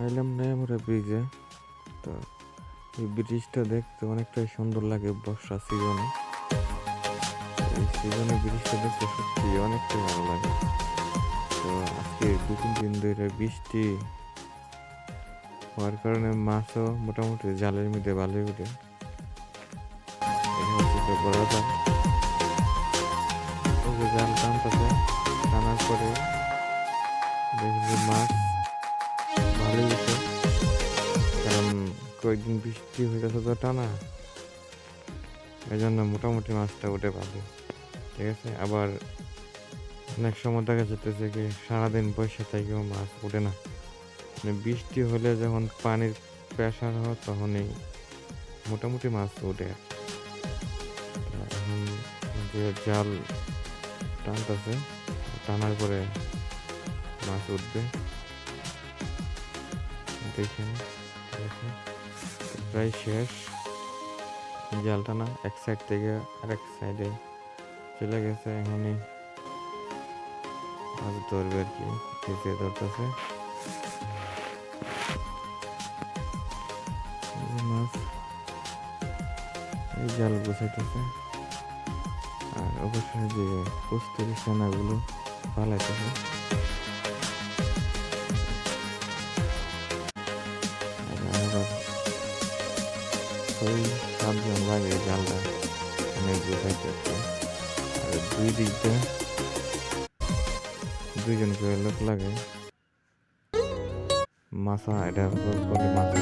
আইলাম নেমরা ব্রিজে। তো এই ব্রিজটা দেখতে অনেকটাই সুন্দর লাগে, বর্ষা সিজনে এই সিজনে ব্রিজটা দেখতে সত্যি অনেকটাই ভালো লাগে। তো আজকে দু তিন দিন ধরে বৃষ্টি হওয়ার কারণে মাছও মোটামুটি জালের মধ্যে ভালোই উঠে। এটা হচ্ছে বড় জাল। কয়েকদিন বৃষ্টি হইতেছে তো টানা। এই জন্য মোটামুটি মাছটা উঠে ভালো ঠিক আছে? আবার অনেক সময় দেখা যেতেছে কি, সারাদিন বসে থেকেও মাছ উঠে না। মানে বৃষ্টি হলে যখন পানির প্রেশার হয়, তখনই মোটামুটি মাছ আর এখন যে জাল টানতেছে, টানার পরে মাছ উঠবে। দেখেন। প্রায় শেষ। জাল টানা এক সাইড থেকে আরেক সাইডে চলে গেছে এখনই। মাছ ধরবে আর কি যে ধরতেছে। মাছ, এই জাল বসাইতেছে আর অবশ্যই যে কস্তুরি ছানাগুলো পালাইতেছে। ছয় সাতজন লাগে জালটা অনেক বসাইতে আর দুই দিকটা দুইজন করে লোক লাগে। মাছা, এটা বলে মাছা